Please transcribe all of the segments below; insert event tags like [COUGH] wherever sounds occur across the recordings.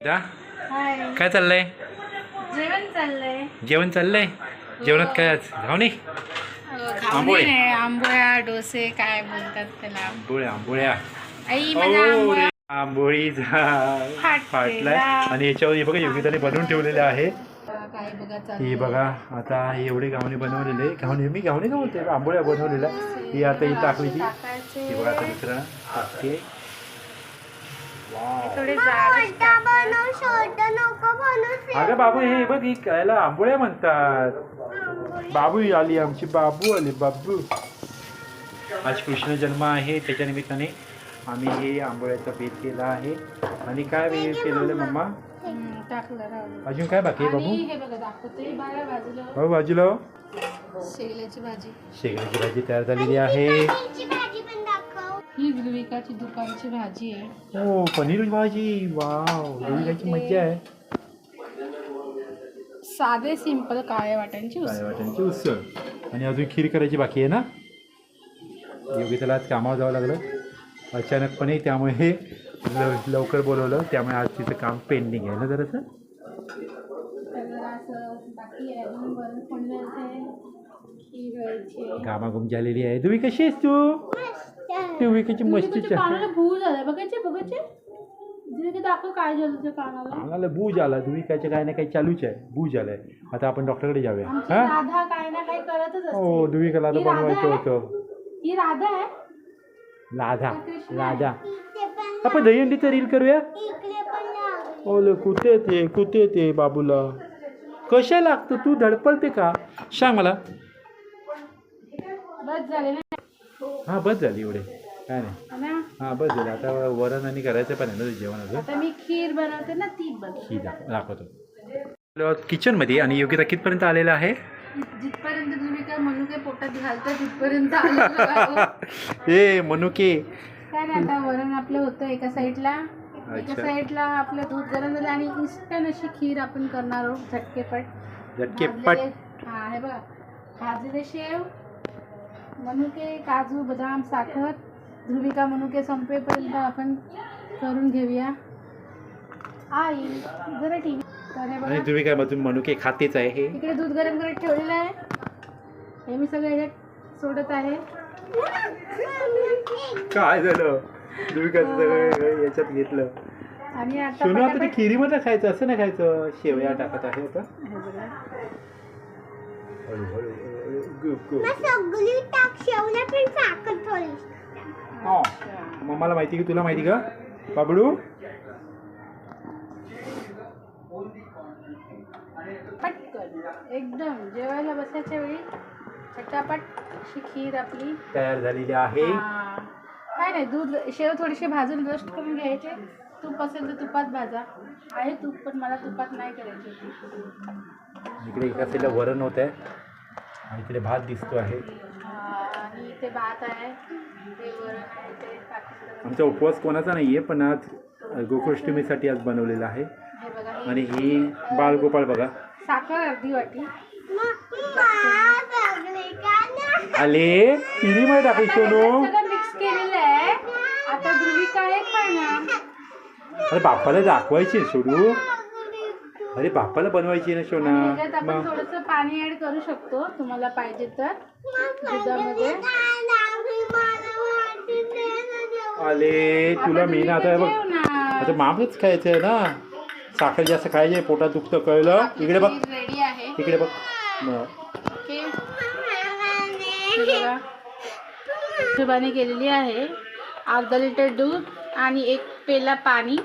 काय चाललंय? जेवण चाललंय. जेवण चाललंय? जेवणात काय आज? घावणे आंबोळे. खाऊन नाही आंबोळ्या डोसे काय बोलतात त्याला? आंबोळ्या आंबोळ्या. आई माझा ओ आंबोळा. फाटलाय. आणि याच्यावर हे बघा योगिताने बनवून ठेवलेले आहे. ही. बघा आता हे एवढे गावणे बनवलेले गावणे मी गावणे का बोलते आंबोळ्या बनवलेल्या. ही आता ही टाकली. ही. बघा आता मिश्रण टाकते. वाव. थोडे अगं बाबू हे बघ ही याला आंबोळ्या म्हणतात. बाबू आली आमची बाबू आली बाबू. आज कृष्ण जन्म आहे त्याच्या निमित्ताने आम्ही हे आंबोळ्याचा बेत केला आहे. आणि काय वेळ केलेलं मम्मा. टाकलं अजून काय बाकी आहे आणि बाबू हे बघा दाखवते बाळा बाजूला हो बाजूला हो. शेगल्याची भाजी. शेगडीची भाजी तयार झालेली आहे. ही ध्रुविकाची दुकानची भाजी आहे. हो पनीर भाजी वाव काय मज्जा आहे. साधे सिंपल काळ्या काय उसळ. वाटायची उसळ. आणि अजून खीर करायची बाकी आहे ना? योगिताला आज कामावर जावं लागलं. अचानकपणे त्यामुळे हे ल- लवकर बोलवलं. त्यामुळे आज तिचं काम पेंडिंग आहे ना जरासं? तर असं बाकी आहे. अजून वरण फोडण्याचं आहे? खीर व्हायची आहे. घामाघूम झालेली आहे. तुम्ही कशी आहेस तू? तुम्ही कशी तुम्ही मस्ती तुझ्या कानाला भू झालाय. बघायचे बघायचे. ते दाखव काय झालं तुझ्या कानाला बूज आला तुम्ही कायच्या काय ना काही चालूच आहे. बूज आलाय आता आपण डॉक्टरकडे जाऊया. आमची हा? राधा काय ना काय करतच हो असते. दुविकाला आता ही राधा बनवायचं आहे? होतं. ही राधा आहे? राधा. कृष्ण. राधा. आपण दहीहंडीचं रील करूया? ओले कुठे ते? कुठे ते बाबूला? कशा लागतं? तू धडपडते का? सांग मला. बस झाले ना. हा बस झाली एवढे. काय नाही. हो ना? बस झालं. आता वरण आणि करायचं पण आहे ना जेवण अजून? आता मी खीर बनवते ना ती बन. ही दाख- दाखवतो. किचनमध्ये आणि योगिता कितपर्यंत आलेला आहे? जिथपर्यंत तुम्ही काय म्हणू काय पोटात घालता तिथपर्यंत आलेलो. [LAUGHS] ए मनुके. काय नाही आता वरण आपलं होतं एका साईडला. एका अच्छा. साईडला आपलं दूध गरम झालं आणि इन्स्टंट अशी खीर आपण करणार आहोत झटकेपट. झटकेपट. भाजलेले- हा हे बघा. भाजलेले शेव मनुके काजू बदाम साखर ध्रुविका मनुके संपेपर्यंत आपण करून घेऊया. आई जरा टी व्ही तर हे आणि तुम्ही काय मग तुम्ही मनुके खातेच आहे हे. इकडे दूध गरम करत ठेवलेलं आहे. हे मी सगळं ह्याच्यात सोडत आहे. काय झालं? सगळं याच्यात घेतलं. आणि आता सोनू आता ते पटापट- खिरीमध्ये खायचं असं नाही खायचं? शेवया टाकत आहे आता. हे बघा. हळू हळू हळू गु, गु. सगळी टाक शेवल्या पण साखर थोडी हा. मग मला माहिती की तुला माहिती का? बाबडू? पटकन. एकदम. जेवायला बसायच्या वेळी पटापट अशी खीर आपली. तयार झालेली आहे. हा. काय नाही दूध शेव थोडीशी भाजून रोस्ट करून घ्यायचे. तूप असेल तर तुपात भाजा. आहे तूप पण मला तुपात नाही करायची होती. इकडे एका साईडला वरण होत आहे आणि इकडे भात दिसतो आहे. हा, आणि इथे भात आहे ते वरण आहे ते पाकिस्तान आमचा उपवास कोणाचा नाही आहे पण आज गोकुष्टमीसाठी आज बनवलेला आहे. हे बघा हे आणि ही बाळगोपाळ बघा. साखर अर्धी वाटी. आले खिरीमध्ये टाकली सोनू? मिक्स केलेलं आहे. आता ध्रुविका खाणार अरे बापाला दाखवायची सोडू अरे बापाला बनवायची ना सोना आणि ह्याच्यात आपण मग? थोडंसं पाणी ऍड करू शकतो तुम्हाला पाहिजे तर. दुधामध्ये. आले तुला मी ना आता बघ. जेवणार. आता मामच खायचं आहे ना. साखर जास्त खायचे पोटात दुखतं कळलं? इकडे बघ. रेडी आहे. इकडे बघ. मग. ओके. हे बघा. हिशोबाने केलेली आहे. अर्धा लिटर दूध आणि एक पेला पाणी.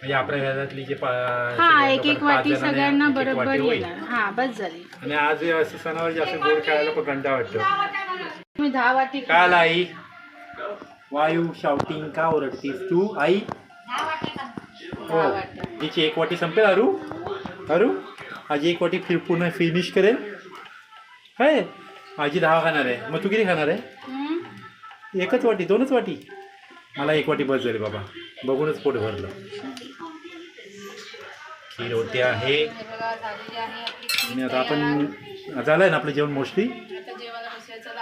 म्हणजे आपल्या घरातली जे हा एक एक वाटी सगळ्यांना बरोबर. येणार. हा बस झाली. आणि आज असं सणावर जास्त गोड खायला पण कंटा वाटतो. मी दहा वाटी काल आई वायू शाउटिंग का ओरडतीस तू आई? हो हिची एक वाटी संपेल अरू? अरू? आजी एक वाटी फि पूर्ण फिनिश करेल. काय आजी दहा खाणार आहे. मग तू किती खाणार आहे. एकच वाटी दोनच वाटी? मला एक वाटी बस झाली बाबा. बघूनच पोट भरलं. खीर होते आहे. हे आणि आता. आपण झालं आहे ना आपलं जेवण मोस्टली.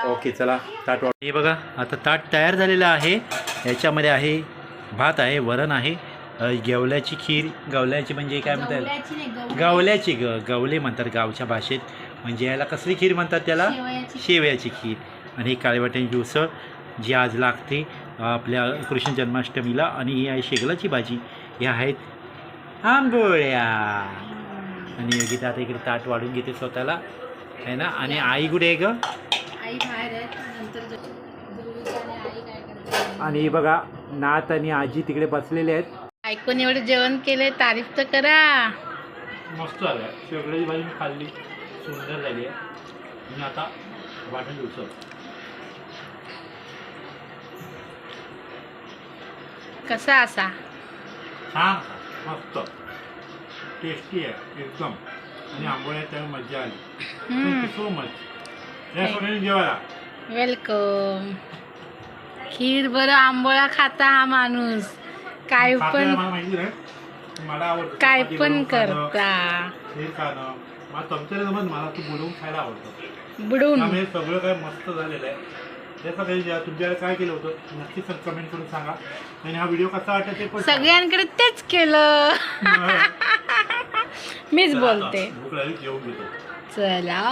ओके चला ताट वाढ. हे बघा आता ताट तयार झालेलं आहे. याच्यामध्ये आहे भात आहे वरण आहे गेवल्याची खीर गवल्याची म्हणजे काय म्हणतात? गवल्याची ग गवले म्हणतात गावच्या भाषेत. म्हणजे याला कसली खीर म्हणतात त्याला? शेवयाची खीर. आणि ही काळेवाट्याची उसळ जी आज लागते. आपल्या कृष्ण जन्माष्टमीला आणि ही आहे शेगलाची भाजी. ह्या आहेत आंबोळ्या. आणि योगिता आता इकडे ताट वाढून घेते स्वतःला. आहे ना? आणि आई कुठे आहे ग? आणि आई काय करते आणि हे बघा नात आणि आजी तिकडे बसलेले आहेत. ऐकून एवढं जेवण केलंय तारीफ तर करा. मस्त झालं शेगड्याची भाजी मी खाल्ली. सुंदर झाली आहे. आणि आता वाटण उसळ कसा असा? छान मस्त. टेस्टी आहे एकदम. आणि आंबोळ्या त्यामुळे मजा आली. सो मच जेवायला. वेलकम खीर बरं आंबोळा खाता हा माणूस. काय पण मला माहिती नाही. मला आवडतं काय पण करता. खाणं. मला जमत मला तू बोलवून खायला आवडतं. बुडून. त्यामुळे सगळं काय मस्त झालेलं आहे. तुमच्याकडे काय केलं होतं कमेंट करून सांगा. आणि हा व्हिडिओ कसा ते पण. सगळ्यांकडे तेच केलं. [LAUGHS] मीच बोलते. भूक लागली जेवून घेतो. चला.